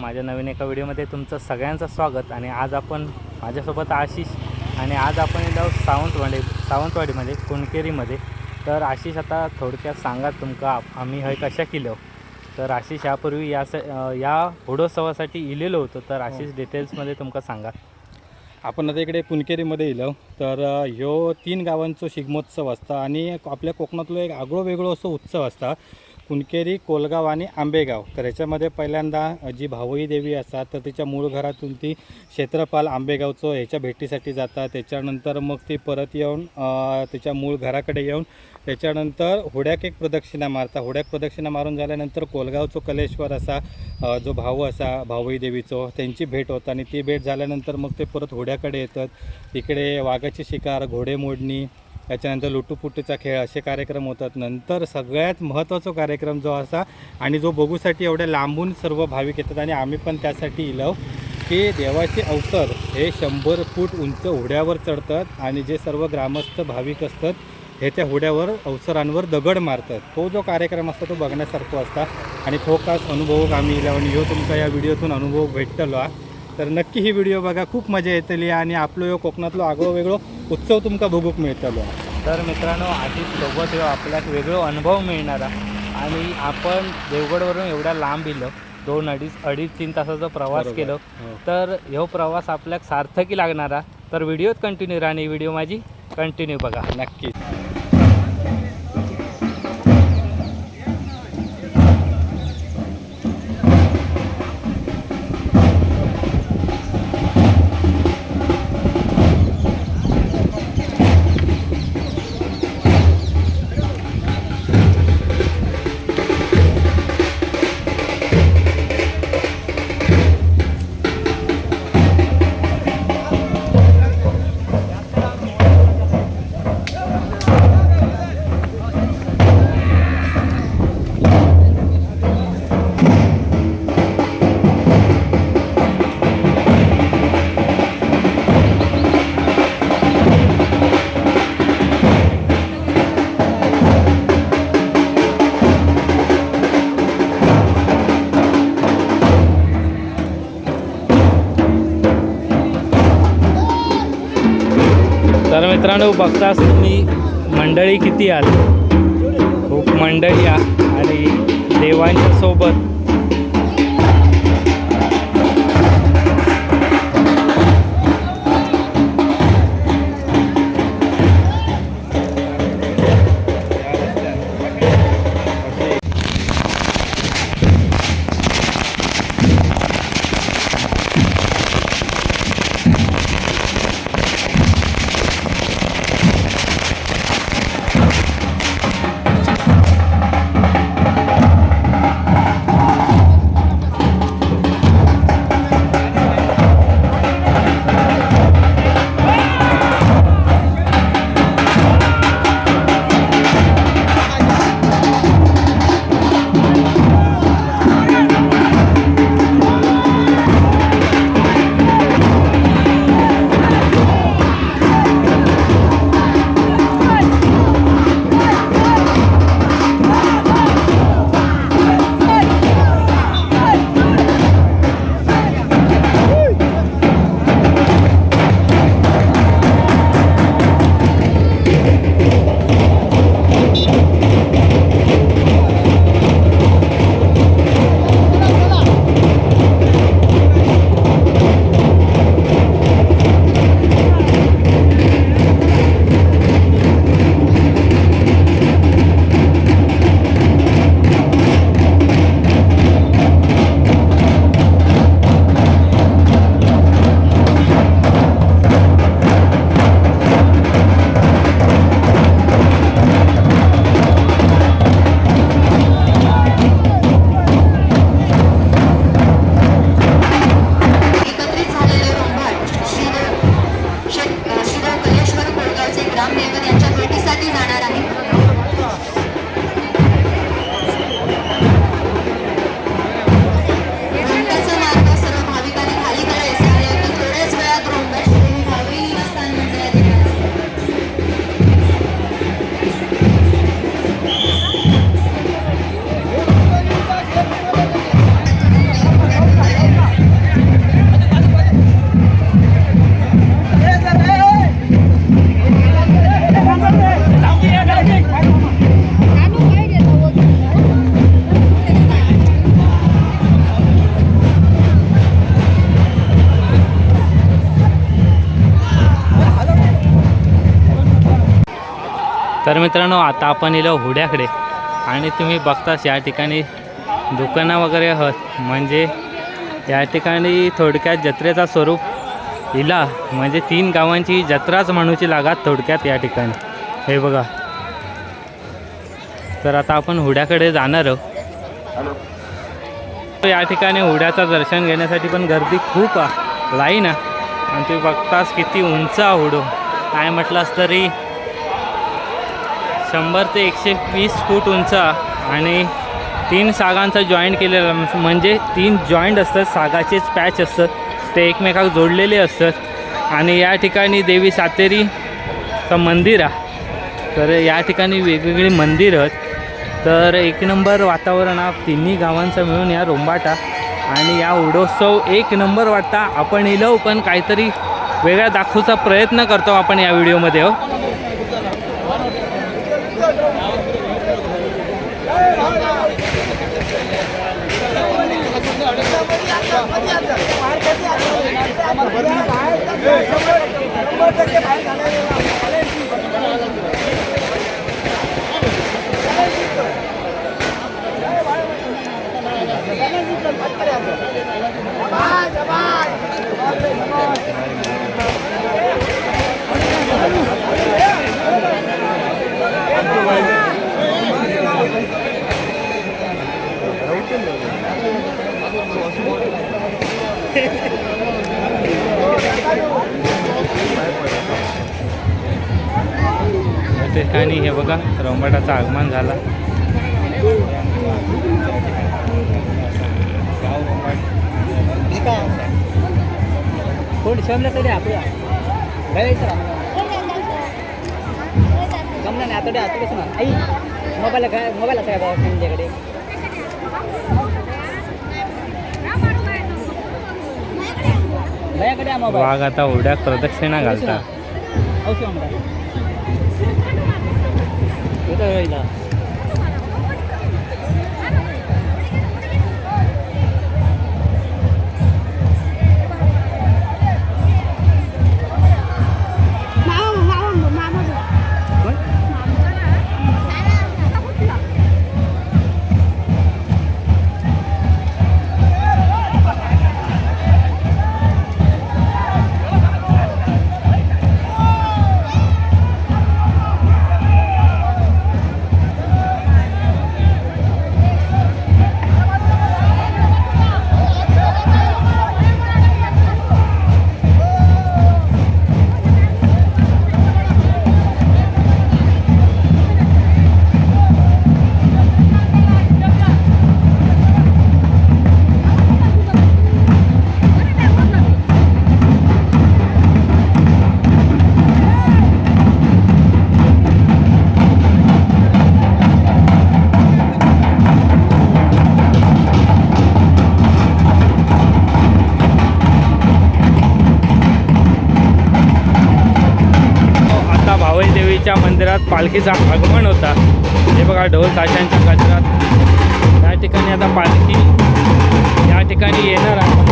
माझ्या नवीन एका व्हिडिओमध्ये तुमचं सगळ्यांचं स्वागत. आणि आज आपण माझ्यासोबत आशिष आणि आज आपण येलो सावंतवाडी सावंतवाडीमध्ये कुणकेरीमध्ये तर आशिष आता थोडक्यात सांगा तुमका आम्ही हय कशा केलो तर आशिष यापूर्वी या स या होडोत्सवासाठी इलेलो होतो. तर आशिष डिटेल्समध्ये तुमका सांगा. आपण आता इकडे कुणकेरीमध्ये येलो तर ह्यो तीन गावांचो शिगमोत्सव असता आणि आपल्या कोकणातलो एक आगळो वेगळो असो उत्सव असता. कुणकेरी कोलगाव आणि आंबेगाव. तर ह्याच्यामध्ये पहिल्यांदा जी भावई देवी असतात तर तिच्या मूळ घरातून ती क्षेत्रपाल आंबेगावचं ह्याच्या भेटीसाठी जातात. त्याच्यानंतर मग ती परत येऊन तिच्या मूळ घराकडे येऊन त्याच्यानंतर हुड्याक एक प्रदक्षिणा मारता हुड्याक प्रदक्षिणा मारून झाल्यानंतर कोलगावचो कलेश्वर असा जो भाऊ असा भावई देवीचो त्यांची भेट होता आणि ती भेट झाल्यानंतर मग ते परत हुड्याकडे येतात. तिकडे वाघाची शिकार घोडेमोडणी त्याच्यानंतर लुटूपुटूचा खेळ असे कार्यक्रम होतात. नंतर सगळ्यात महत्त्वाचा कार्यक्रम जो असा आणि जो बघूसाठी एवढ्या लांबून सर्व भाविक येतात आणि आम्ही पण त्यासाठी इलव की देवाचे अवसर हे शंभर फूट उंच हुड्यावर चढतात आणि जे सर्व ग्रामस्थ भाविक असतात हे त्या होड्यावर अवसरांवर दगड मारतात. तो जो कार्यक्रम असतो तो बघण्यासारखा असता आणि तो खास अनुभव आम्ही इला आणि ह्यो तुमचा या व्हिडिओतून अनुभव भेटतलो. हा तर नक्की ही व्हिडिओ बघा खूप मजा येतली आणि आपलो ह्यो कोकणातलो आगळो वेगळो उत्सव तुमका बघूक मिळतलो. तर मित्रांनो आशिष सोबत येऊ आपल्याक वेगळो अनुभव मिळणारा. आणि आपण देवगडवरून एवढ्या लांब इलो दोन अडीच अडीच तीन तासाचा प्रवास. केलो. हो. तर ह्यो प्रवास आपल्याक सार्थकी लागणारा. तर व्हिडिओत कंटिन्यू राहा आणि व्हिडिओ माझी कंटिन्यू बघा. नक्कीच. मित्रांनो बघताच तुम्ही मंडळी किती आली खूप मंडळी आणि देवांच्या सोबत तर मित्रांनो आता आपण इलो हुड्याकडे. आणि तुम्ही बघताच या ठिकाणी दुकानं वगैरे आहोत. म्हणजे या ठिकाणी थोडक्यात जत्रेचा स्वरूप इला म्हणजे तीन गावांची जत्राच म्हणूची लागात थोडक्यात या ठिकाणी. हे बघा. तर आता आपण हुड्याकडे जाणार आहोत. या ठिकाणी हुड्याचं दर्शन घेण्यासाठी पण गर्दी खूप आहे. लाईन आहे. आणि तुम्ही बघताच किती उंच हुडो. काय म्हटलास तरी शंभर ते एकशे वीस फूट उंच आणि तीन सागांचा जॉईंट केलेला म्हणजे तीन जॉईंट असतात सागाचेच पॅच असतात. ते एकमेकाक जोडलेले असतात. आणि या ठिकाणी देवी सातेरीचं मंदिर आहे. तर या ठिकाणी वेगवेगळी मंदिरं आहेत. तर एक नंबर वातावरण हा तिन्ही गावांचं मिळून या रोंबाटा आणि या उडोत्सव एक नंबर वाटता. आपण इलो पण काहीतरी वेगळा दाखवूचा प्रयत्न करतो आपण या व्हिडिओमध्ये हो. या रोंबाटाचं आगमन झाला. कोण शिवमला तरी आपल्या जमलं नाही ना आई मोबाईल काय मोबाईल असा काय बाबा तुमच्याकडे वाघ आता उड्यात प्रदक्षिणा घालता औषध 别在这里了 पालखीचा आगमन होता. हे बघा ढोल ताशांच्या गजरात. या ठिकाणी आता पालखी या ठिकाणी येणार आहे.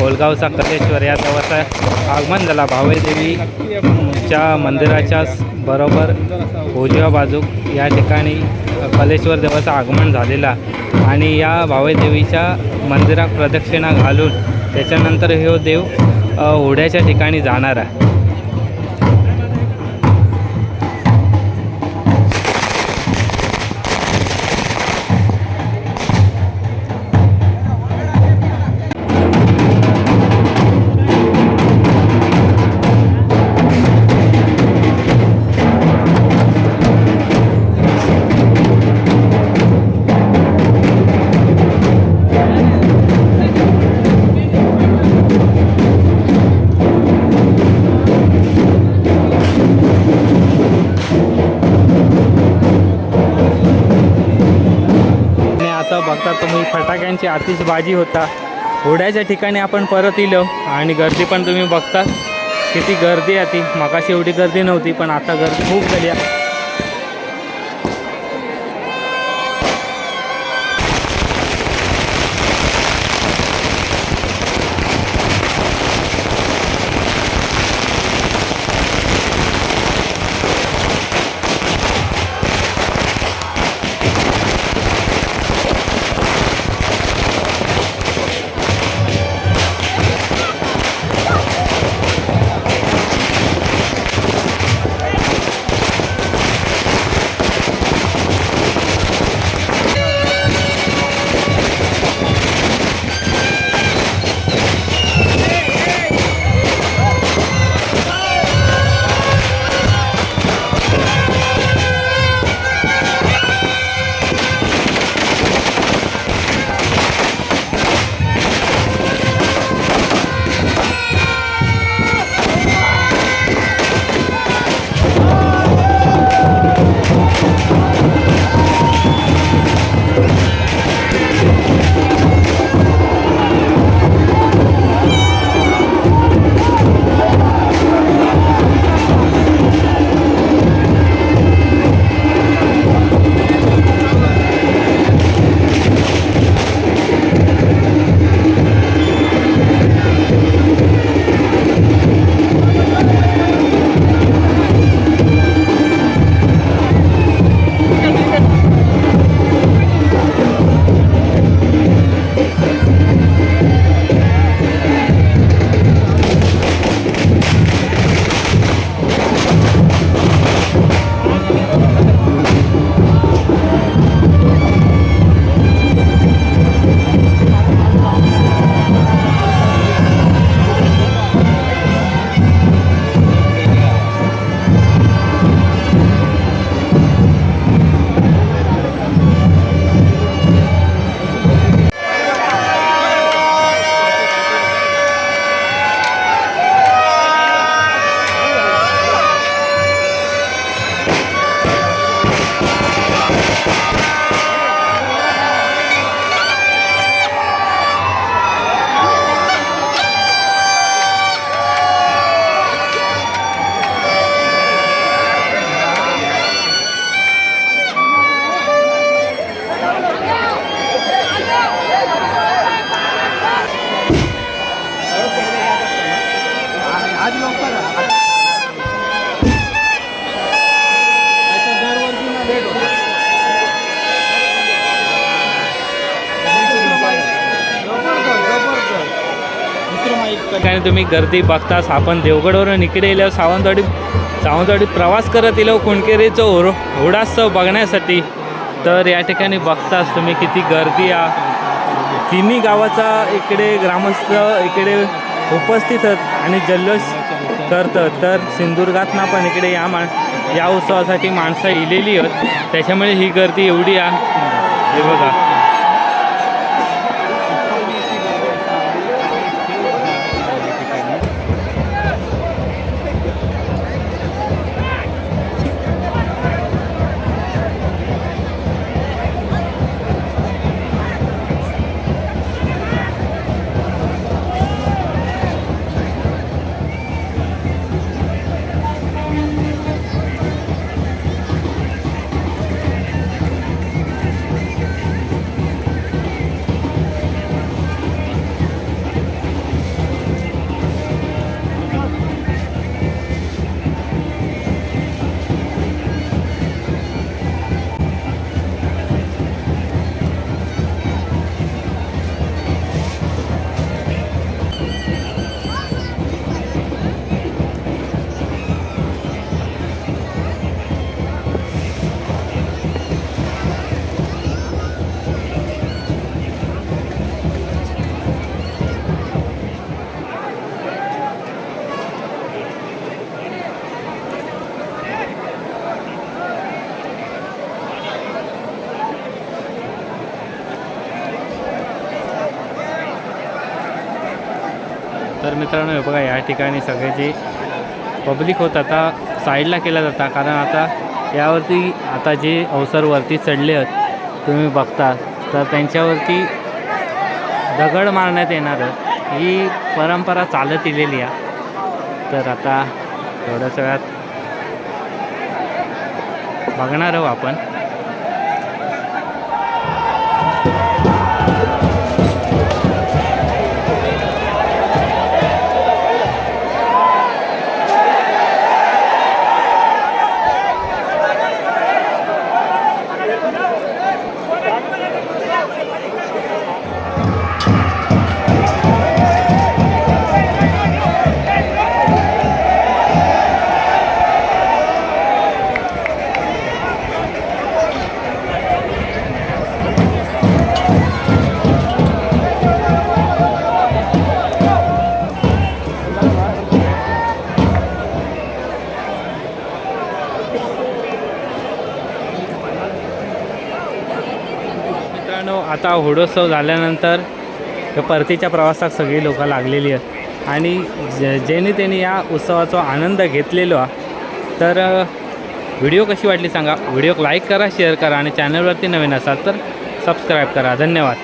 होलगावचा कलेश्वर या देवाचा आगमन झाला भावेदेवीच्या मंदिराच्या बरोबर उजव्या बाजू या ठिकाणी कलेश्वर देवाचं आगमन झालेला आणि या भावेदेवीच्या मंदिरात प्रदक्षिणा घालून त्याच्यानंतर हे देव उड्याच्या होड्याच्या ठिकाणी जाणार आहे. आतिषबाजी होता. होड्याच्या ठिकाणी आपण परत इलो आणि गर्दी पण तुम्ही बघता. किती गर्दी आहे ती. मगाशी एवढी गर्दी नव्हती पण आता गर्दी खूप झाली आहे. तुम्ही गर्दी बघताच आपण देवगडवरून इकडे येलो सावंतवाडी सावंतवाडी प्रवास करत येलो कुणकेरीचं ओर होडास्तव बघण्यासाठी. तर या ठिकाणी बघताच तुम्ही किती गर्दी आ तिन्ही गावाचा इकडे ग्रामस्थ इकडे उपस्थित आहेत आणि जल्लोष करतं तर सिंधुदुर्गातनं पण इकडे या मा या उत्सवासाठी माणसं इलेली आहेत. त्याच्यामुळे ही गर्दी एवढी आहे हे बघा. तर मित्रांनो हे बघा या ठिकाणी सगळे जे पब्लिक होत आता साईडला केला जाता. कारण आता यावरती आता जे अवसरवरती चढले आहेत तुम्ही बघता तर त्यांच्यावरती दगड मारण्यात येणार ही परंपरा चालत इलेली आहे. तर आता थोड्याच वेळात बघणार आहोत आपण. आता होडोत्सव झाल्यानंतर परतीच्या प्रवासात सगळी लोकं लागलेली आहेत. आणि ज ज्याने त्यांनी या उत्सवाचा आनंद घेतलेलो तर व्हिडिओ कशी वाटली सांगा. व्हिडिओ लाईक करा शेअर करा आणि चॅनलवरती नवीन असाल तर सबस्क्राईब करा. धन्यवाद.